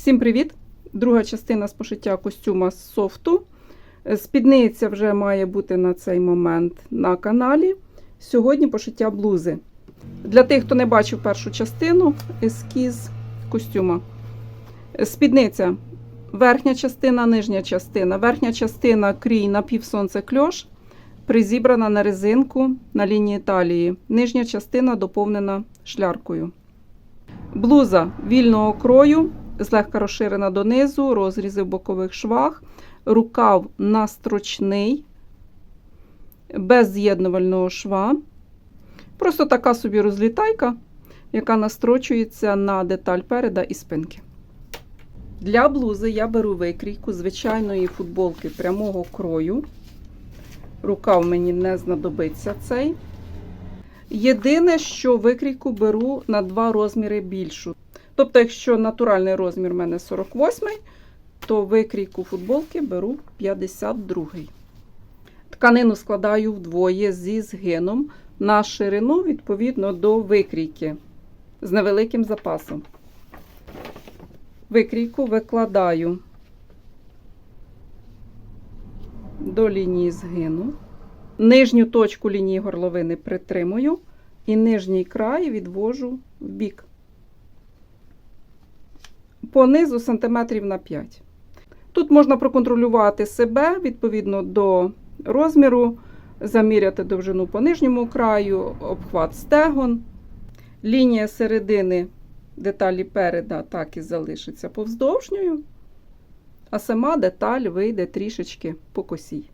Всім привіт! Друга частина з пошиття костюма з софту. Е, Спідниця вже має бути на цей момент на каналі. Сьогодні пошиття блузи. Для тих, хто не бачив першу частину, ескіз костюма. Е, Спідниця. Верхня частина, нижня частина. Верхня частина крій напівсонце кльош, призібрана на резинку на лінії талії. Нижня частина доповнена шляркою. Блуза вільного крою, злегка розширена донизу, розрізи в бокових швах, рукав настрочний, без з'єднувального шва. Просто така собі розлітайка, яка настрочується на деталь переда і спинки. Для блузи я беру викрійку звичайної футболки прямого крою. Рукав мені не знадобиться цей. Єдине, що викрійку беру на два розміри більшу. Тобто, якщо натуральний розмір в мене 48, то викрійку футболки беру 52. Тканину складаю вдвоє зі згином на ширину відповідно до викрійки з невеликим запасом. Викрійку викладаю до лінії згину. Нижню точку лінії горловини притримую і нижній край відвожу в бік. По низу сантиметрів на 5. Тут можна проконтролювати себе відповідно до розміру, заміряти довжину по нижньому краю, обхват стегон. Лінія середини деталі переда так і залишиться повздовжньою, а сама деталь вийде трішечки по косій.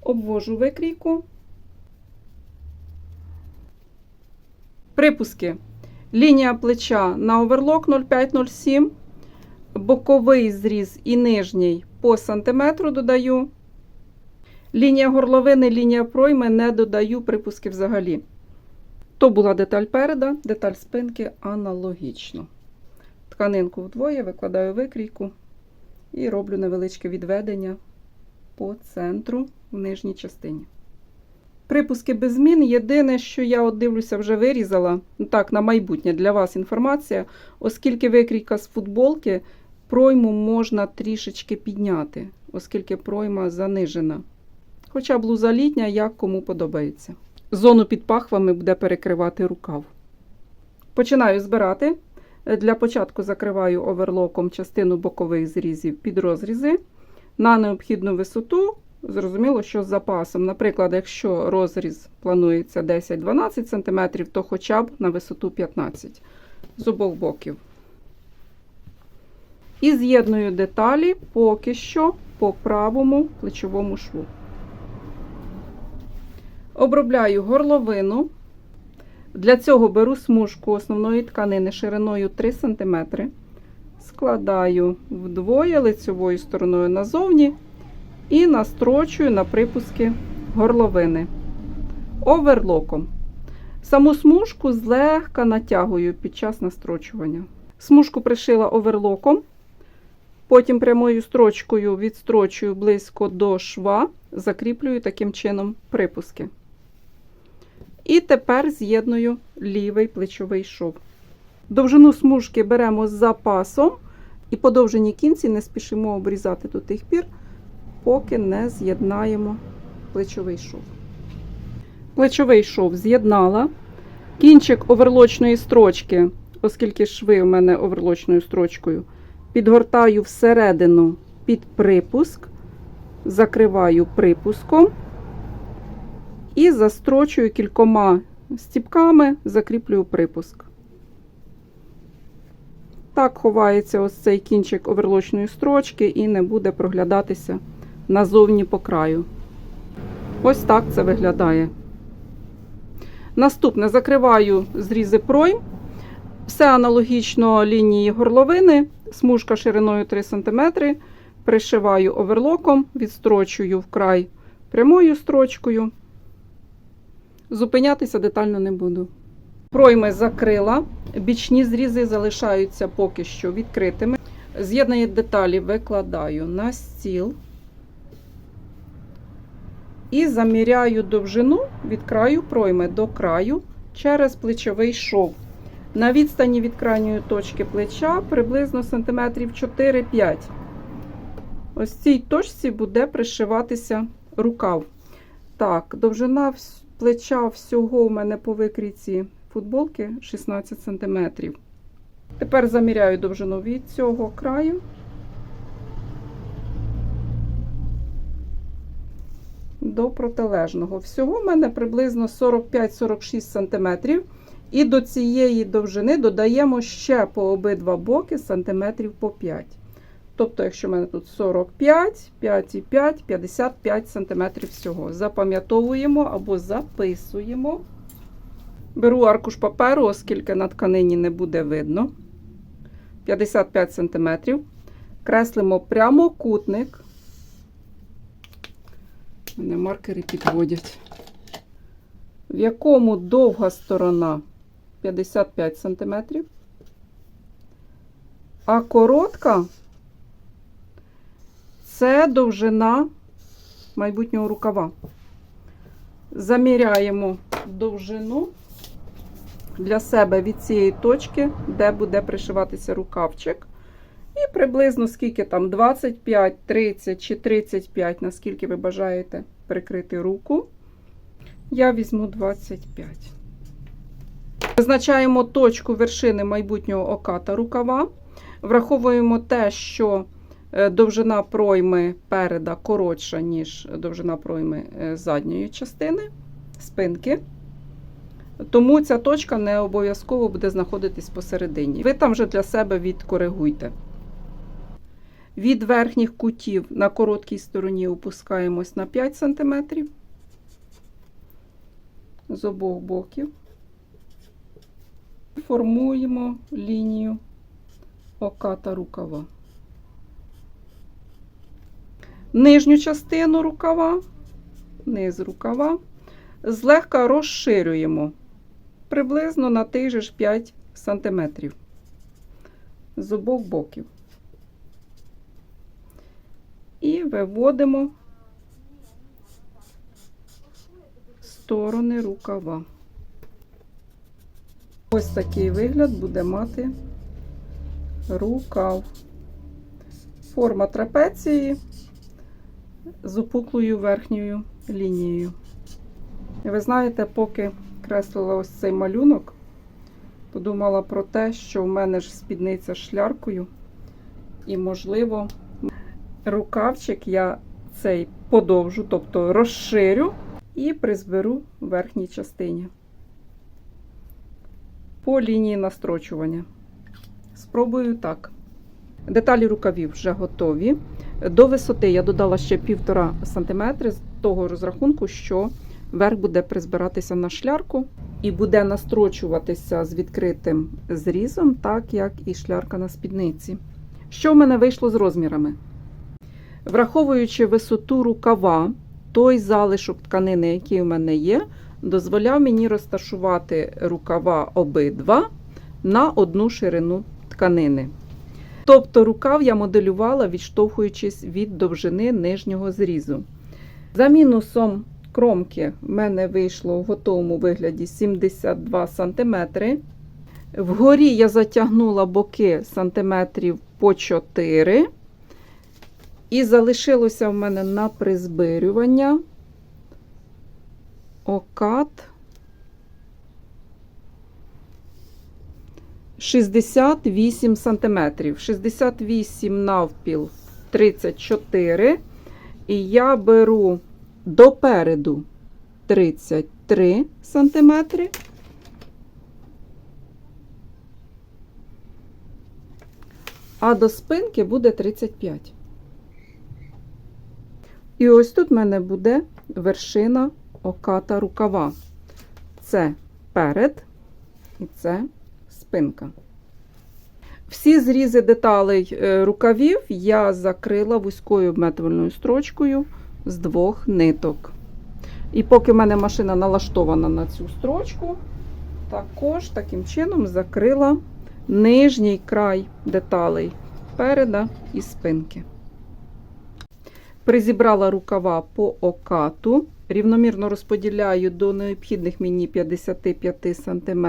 Обвожу викрійку. Припуски. Лінія плеча на оверлок 0,5-0,7, боковий зріз і нижній по сантиметру додаю. Лінія горловини, лінія пройми не додаю припуски взагалі. То була деталь переда, деталь спинки аналогічно. Тканинку вдвоє, викладаю викрійку і роблю невеличке відведення по центру в нижній частині. Припуски без змін. Єдине, що я от дивлюся, вже вирізала. Так, на майбутнє для вас інформація, оскільки викрійка з футболки, пройму можна трішечки підняти, оскільки пройма занижена. Хоча блуза літня, як кому подобається. Зону під пахвами буде перекривати рукав. Починаю збирати. Для початку закриваю оверлоком частину бокових зрізів під розрізи на необхідну висоту. Зрозуміло, що з запасом. Наприклад, якщо розріз планується 10-12 см, то хоча б на висоту 15 з обох боків. І з'єдную деталі поки що по правому плечовому шву. Обробляю горловину. Для цього беру смужку основної тканини шириною 3 см, складаю вдвоє лицевою стороною назовні і настрочую на припуски горловини оверлоком. Саму смужку злегка натягую під час настрочування. Смужку пришила оверлоком, потім прямою строчкою відстрочую близько до шва, закріплюю таким чином припуски. І тепер з'єдную лівий плечовий шов. Довжину смужки беремо з запасом і подовжені кінці не спішимо обрізати до тих пір, поки не з'єднаємо плечовий шов. Плечовий шов з'єднала. Кінчик оверлочної строчки, оскільки шви у мене оверлочною строчкою, підгортаю всередину під припуск, закриваю припуском і застрочую кількома стіпками, закріплюю припуск. Так ховається ось цей кінчик оверлочної строчки і не буде проглядатися назовні по краю. Ось так це виглядає. Наступне закриваю зрізи пройм. Все аналогічно лінії горловини, смужка шириною 3 см. Пришиваю оверлоком, відстрочую вкрай прямою строчкою. Зупинятися детально не буду. Пройми закрила, бічні зрізи залишаються поки що відкритими. З'єднані деталі викладаю на стіл і заміряю довжину від краю пройми до краю через плечовий шов. На відстані від крайньої точки плеча приблизно сантиметрів 4-5. Ось цій точці буде пришиватися рукав. Так, довжина плеча всього у мене по викрійці футболки 16 см. Тепер заміряю довжину від цього краю. До протилежного. Всього в мене приблизно 45-46 см. І до цієї довжини додаємо ще по обидва боки сантиметрів по 5. Тобто, якщо в мене тут 45, 5,5, 55 см всього. Запам'ятовуємо або записуємо. Беру аркуш паперу, оскільки на тканині не буде видно. 55 см. Креслимо прямокутник. Мене маркери підводять. В якому довга сторона 55 см, а коротка це довжина майбутнього рукава. Заміряємо довжину для себе від цієї точки, де буде пришиватися рукавчик. І приблизно скільки там 25, 30 чи 35, наскільки ви бажаєте прикрити руку. Я візьму 25. Визначаємо точку вершини майбутнього оката рукава. Враховуємо те, що е, довжина пройми переда коротша, ніж довжина пройми е, задньої частини спинки. Тому ця точка не обов'язково буде знаходитись посередині. Ви там вже для себе відкоригуйте. Від верхніх кутів на короткій стороні опускаємось на 5 см з обох боків. Формуємо лінію оката рукава. Нижню частину рукава, низ рукава, злегка розширюємо приблизно на тих же ж 5 см з обох боків. І виводимо сторони рукава. Ось такий вигляд буде мати рукав. Форма трапеції з опуклою верхньою лінією. І ви знаєте, поки креслила ось цей малюнок, подумала про те, що в мене ж спідниця з шляркою, і, можливо, рукавчик я цей подовжу, тобто розширю і призберу в верхній частині по лінії настрочування. Спробую так. Деталі рукавів вже готові. До висоти я додала ще 1,5 см з того розрахунку, що верх буде призбиратися на шлярку і буде настрочуватися з відкритим зрізом, так як і шлярка на спідниці. Що в мене вийшло з розмірами? Враховуючи висоту рукава, той залишок тканини, який у мене є, дозволяв мені розташувати рукава обидва на одну ширину тканини. Тобто рукав я моделювала, відштовхуючись від довжини нижнього зрізу. За мінусом кромки в мене вийшло в готовому вигляді 72 см. Вгорі я затягнула боки сантиметрів по 4 і залишилося в мене на призбирювання окат 68 сантиметрів. 68 навпіл 34. І я беру допереду 33 сантиметри. А до спинки буде 35. І ось тут в мене буде вершина оката рукава. Це перед і це спинка. Всі зрізи деталей е, рукавів я закрила вузькою обметувальною строчкою з двох ниток. І поки в мене машина налаштована на цю строчку, також таким чином закрила нижній край деталей переда і спинки. Призібрала рукава по окату, рівномірно розподіляю до необхідних мені 55 см.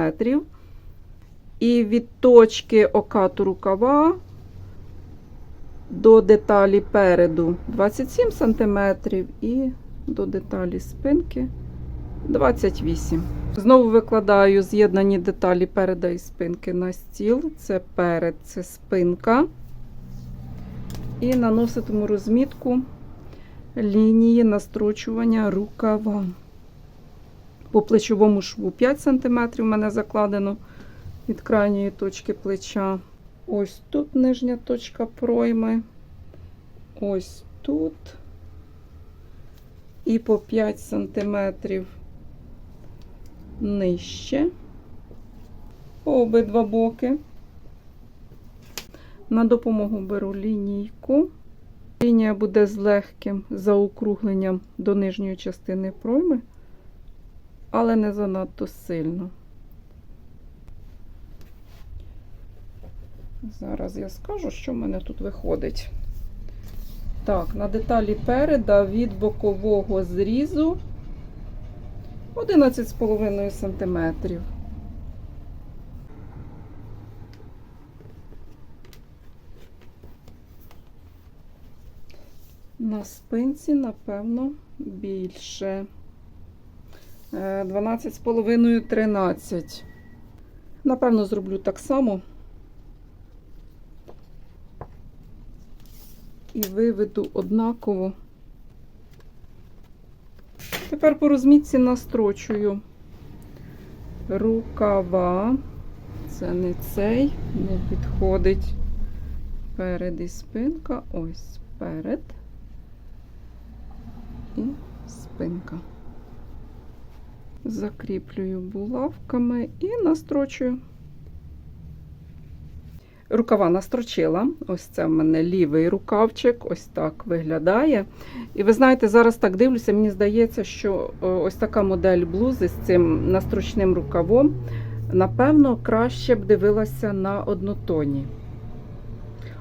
І від точки окату рукава до деталі переду 27 см і до деталі спинки 28 Знову викладаю з'єднані деталі переда і спинки на стіл. Це перед, це спинка. І наноситиму розмітку лінії настрочування рукава. По плечовому шву 5 см в мене закладено від крайньої точки плеча. Ось тут нижня точка пройми. Ось тут. І по 5 см нижче. По обидва боки. На допомогу беру лінійку. Лінія буде з легким заокругленням до нижньої частини пройми, але не занадто сильно. Зараз я скажу, що в мене тут виходить. Так, на деталі переда від бокового зрізу 11,5 см. На спинці, напевно, більше. 12,5-13. Напевно, зроблю так само. І виведу однаково. Тепер по розмітці настрочую рукава. Це не цей, не підходить. Перед і спинка. Ось перед і спинка. Закріплюю булавками і настрочую. Рукава настрочила. Ось це в мене лівий рукавчик, ось так виглядає. І ви знаєте, зараз так дивлюся, мені здається, що е, ось така модель блузи з цим настрочним рукавом, напевно, краще б дивилася на однотоні.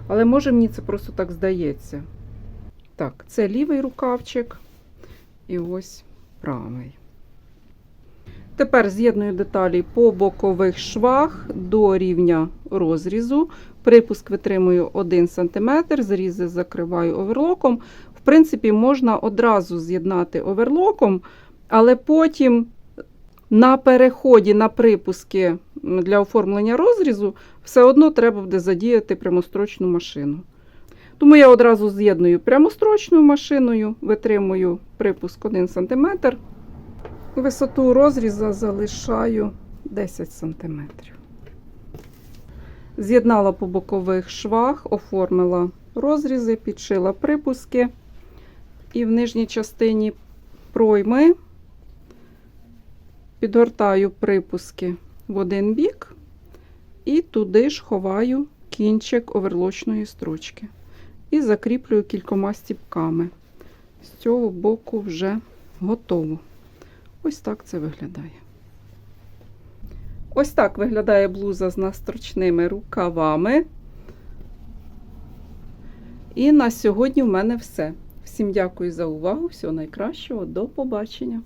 Але може мені це просто так здається. Так, це лівий рукавчик і ось правий. Тепер з'єдную деталі по бокових швах до рівня розрізу. Припуск витримую 1 см, зрізи закриваю оверлоком. В принципі, можна одразу з'єднати оверлоком, але потім на переході на припуски для оформлення розрізу все одно треба буде задіяти прямострочну машину. Тому я одразу з'єдную прямострочною машиною, витримую припуск 1 см. Висоту розріза залишаю 10 см. З'єднала по бокових швах, оформила розрізи, підшила припуски. І в нижній частині пройми підгортаю припуски в один бік і туди ж ховаю кінчик оверлочної строчки. І закріплюю кількома стіпками. З цього боку вже готово. Ось так це виглядає. Ось так виглядає блуза з настрочними рукавами. І на сьогодні в мене все. Всім дякую за увагу. Всього найкращого. До побачення!